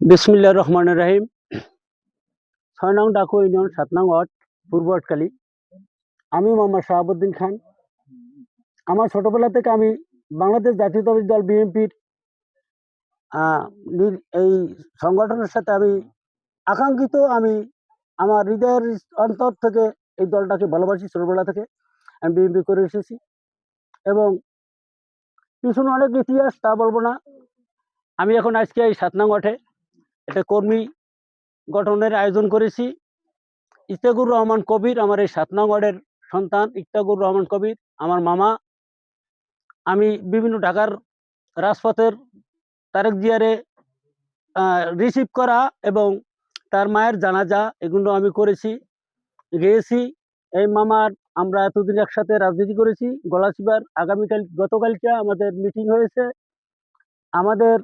বিসমিল্লা রহমান রাহিম। ছয় নং ডাকু ইউনিয়ন, সাত নং ওয়ার্ড, পূর্ব আটকালি। আমি মোহাম্মদ শাহাবুদ্দিন খান। আমার ছোটবেলা থেকে আমি বাংলাদেশ জাতীয়তাবাদী দল বিএনপির এই সংগঠনের সাথে আমি আকাঙ্ক্ষিত, আমি আমার হৃদয়ের অন্তর থেকে এই দলটাকে ভালোবাসি ছোটবেলা থেকে। আমি বিএনপি করে এসেছি। এবং পিছনে অনেক ইতিহাস, তা বলব না। আমি এখন আজকে এই সাত নং ওয়ার্ডে। একটা কর্মী গঠনের আয়োজন করেছি। ইস্তাকুর রহমান কবির আমার এই সাত নং ওয়ার্ডের সন্তান ইস্তাকুর রহমান কবির আমার মামা। আমি বিভিন্ন ঢাকার রাজপথের তারেক জিয়ারে রিসিভ করা এবং তার মায়ের জানাজা এগুলো আমি করেছি, গিয়েছি। এই মামার আমরা এতদিন একসাথে রাজনীতি করেছি গলাচিবার আগামীকাল, গতকালকে আমাদের মিটিং হয়েছে। আমাদের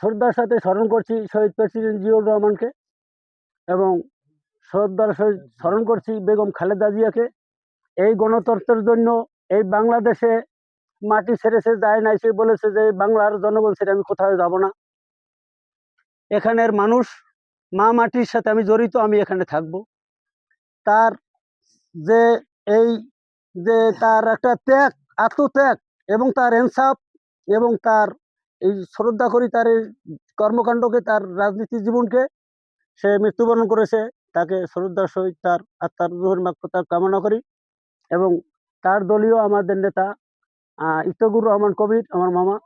শ্রদ্ধার সাথে স্মরণ করছি শহীদ প্রেসিডেন্ট জিয়াউর রহমানকে এবং শ্রদ্ধার সহিত স্মরণ করছি বেগম খালেদা জিয়াকে। এই গণতন্ত্রের জন্য এই বাংলাদেশে মাটি ছেড়েছে যায় নাই সে বলেছে যে বাংলার জনগণ ছেড়ে আমি কোথাও যাব না। এখানের মানুষ মা মাটির সাথে আমি জড়িত আমি এখানে থাকব। তার যে এই যে তার একটা ত্যাগ আত্মত্যাগ এবং তার এনসাফ এবং তার এই শ্রদ্ধা করি তার এই কর্মকাণ্ডকে, তার রাজনীতি জীবনকে। সে মৃত্যুবরণ করেছে, তাকে শ্রদ্ধার সহিত তার আত্মার রুহের মাকতার কামনা করি। এবং তার দলীয় আমাদের নেতা ইফতগুর রহমান কবির, আমার মামা,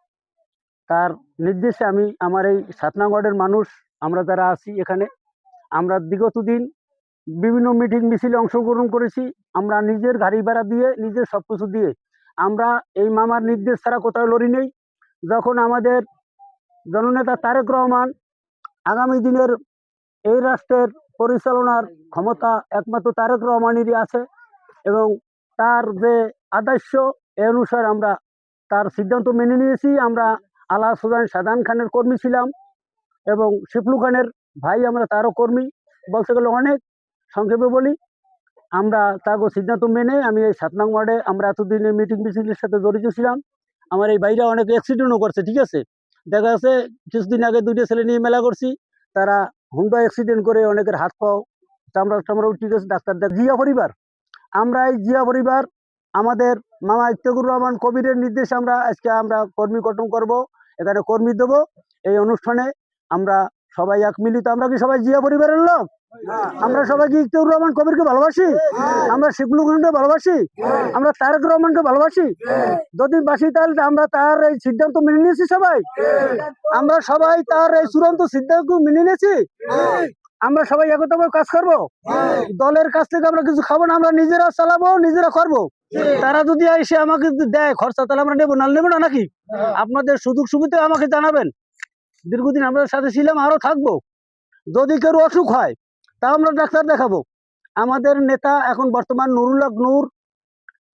তার নির্দেশে আমি আমার এই সাতনাগড়ের মানুষ, আমরা যারা আছি এখানে, আমরা বিগত দিন বিভিন্ন মিটিং মিছিলে অংশগ্রহণ করেছি। আমরা নিজের গাড়ি ভাড়া দিয়ে, নিজের সব কিছু দিয়ে, আমরা এই মামার নির্দেশ ছাড়া কোথাও লড়ি নেই। যখন আমাদের জননেতা তারেক রহমান আগামী দিনের এই রাষ্ট্রের পরিচালনার ক্ষমতা একমাত্র তারেক রহমানেরই আছে এবং তার যে আদর্শ, এ অনুসারে আমরা তার সিদ্ধান্ত মেনে নিয়েছি। আমরা আলা সুজান সাদান খানের কর্মী ছিলাম এবং শিপলু খানের ভাই আমরা তারও কর্মী। বলতে গেলে অনেক, সংক্ষেপে বলি, আমরা তাকে সিদ্ধান্ত মেনে আমি এই সাত নং ওয়ার্ডে আমরা এতদিনের মিটিং মিছিলের সাথে জড়িত ছিলাম। আমার এই বাইরে অনেক অ্যাক্সিডেন্টও করছে, ঠিক আছে? দেখা যাচ্ছে কিছুদিন আগে দুইটা ছেলে নিয়ে মেলা করছি, তারা হুন্ডা অ্যাক্সিডেন্ট করে অনেকের হাত পাও, চামড়া টামড়াও ঠিক আছে, ডাক্তার দেখ, জিয়া পরিবার। আমরা এই জিয়া পরিবার, আমাদের মামা ইফতেকুর রহমান কবিরের নির্দেশে আমরা আজকে আমরা কর্মী গঠন করব, এখানে কর্মী দেব। এই অনুষ্ঠানে আমরা সবাই এক মিলিত আমরা কি সবাই জিয়া পরিবারের লোক? আমরা সবাই কি ইফতেকুর রহমান কবিরকে ভালোবাসি? আমরা শিবলু খানকে ভালোবাসি? আমরা তারেক রহমানকে ভালোবাসি? যদি বাসি তাহলে আমরা তার এই সিদ্ধান্ত মেনে নিয়েছি সবাই। আমরা সবাই তার এই চূড়ান্ত সিদ্ধান্ত মেনে নিয়েছি। আমরা সবাই একতভাবে কাজ করব। দলের কাছ থেকে আমরা কিছু খাব না আমরা নিজেরা চালাবো নিজেরা করব। তারা যদি এসে আমাকে দেয় খরচা তাহলে আমরা নেব না নেব না নাকি? আপনাদের সুযোগ সুবিধা আমাকে জানাবেন। দীর্ঘদিন আমাদের সাথে ছিলাম আরও থাকব। যদি কেউ অসুখ হয় তা আমরা ডাক্তার দেখাবো। আমাদের নেতা এখন বর্তমান নুরুল নূর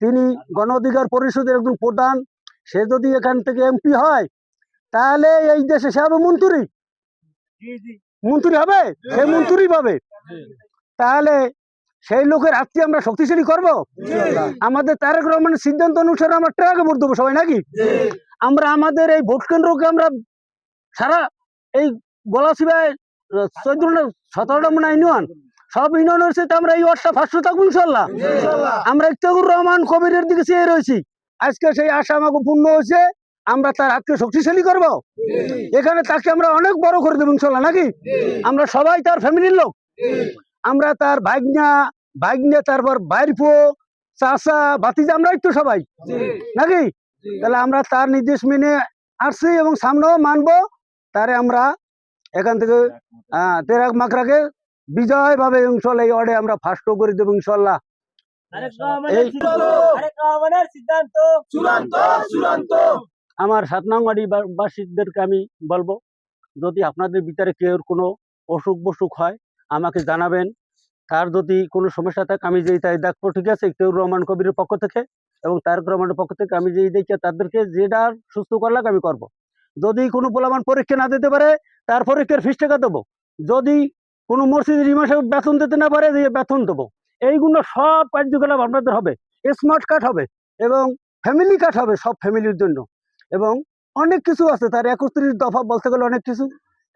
তিনি গণ অধিকার পরিষদের একজন প্রধান। সে যদি এখান থেকে এমপি হয় তাহলে এই দেশে সে হবে মন্ত্রী। মন্ত্রী হবে? সে মন্ত্রী পাবে। তাহলে সেই লোকের হাতকে আমরা শক্তিশালী করব? আমাদের তারেক রহমানের সিদ্ধান্ত অনুসারে আমরা ট্রাকে ভোট দেবো সবাই নাকি? আমরা আমাদের এই ভোট কেন্দ্রকে আমরা সারা এই গলাশিবায় চোদ্দ সতেরোটা মনে হয় ইউনিয়ন সব ইউনিয়নের সাথে আমরা এই ওয়ার্ডটা ফার্স্ট থাকব ইনশাল্লাহ। আমরা ইফতেকুর রহমান কবিরের দিকে চেয়ে রয়েছি। আজকে সেই আশা আমাকে পূর্ণ হয়েছে আমরা তার হাতকে শক্তিশালী করব। এখানে তাকে আমরা অনেক বড় করে দেবো ইনশাল্লাহ নাকি? আমরা সবাই তার ফ্যামিলির লোক। আমরা তার ভাগ্না ভাগ্নে তারপর বাইরপো চাষা ভাতিজা আমরাই তো সবাই। নাকি? তাহলে আমরা তার নির্দেশ মেনে আসছি এবং সামনেও মানবো তারে আমরা এখান থেকে আহ, তেরাক মাকড়াকে বিজয় ভাবে ইনশাল্লাহ এই ওয়ার্ডে আমরা ফার্স্ট করে দেবো ইনশাল্লাহ। চূড়ান্ত চূড়ান্ত। আমার সাত নং ওয়ার্ডি বাসীদেরকে আমি বলব যদি আপনাদের ভিতরে কেউ কোনো অসুখ বসুখ হয় আমাকে জানাবেন। তার যদি কোনো সমস্যা থাকে আমি যেই তাই দেখব ঠিক আছে? কেউ রহমান কবিরের পক্ষ থেকে এবং তারক রহমানের পক্ষ থেকে আমি যেই দেখি তাদেরকে যেটা সুস্থ করলাম আমি করব। যদি কোনো পোলামান পরীক্ষা না দিতে পারে তার পরীক্ষার ফিস টাকা দেবো। যদি কোনো মসজিদের ইমাসে বেতন দিতে না পারে দিয়ে বেতন দেবো। এইগুলো সব কার্যকলাপ আপনাদের হবে। স্মার্ট কার্ড হবে এবং ফ্যামিলি কার্ড হবে সব ফ্যামিলির জন্য। এবং অনেক কিছু আছে তার একত্রিশ দফা বলতে গেলে অনেক কিছু।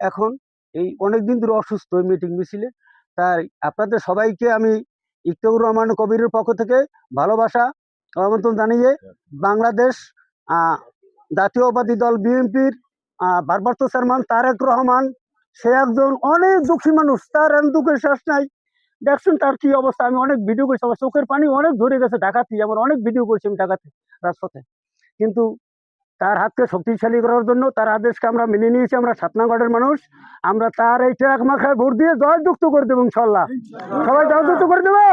এখন এই অনেক দিন ধরে অসুস্থ ওই মিটিং মিছিলে। তাই আপনাদের সবাইকে আমি ইকতাবুর রহমান কবিরের পক্ষ থেকে ভালোবাসা আমন্ত্রণ জানিয়ে বাংলাদেশ আহ, জাতীয়বাদী দল বিএনপির ভারপ্রাপ্ত চেয়ারম্যান তারেক রহমান, সে একজন অনেক দুঃখী মানুষ, তার আর দুঃখের শেষ নাই। দেখছেন তার কি অবস্থা? আমি অনেক ভিডিও করছি, আমার চোখের পানি অনেক ধরে গেছে ঢাকাতে, আমার অনেক ভিডিও করেছি আমি ঢাকাতে, রাজপথে। কিন্তু তার হাতকে শক্তিশালী করার জন্য তার আদেশকে আমরা মেনে নিয়েছি, আমরা সাতনাগড়ের মানুষ, আমরা তার এই ট্রাক মাখায় ভোট দিয়ে জয়যুক্ত করে দেবো ইনশাল্লাহ। সবাই জয়যুক্ত করে দেবো?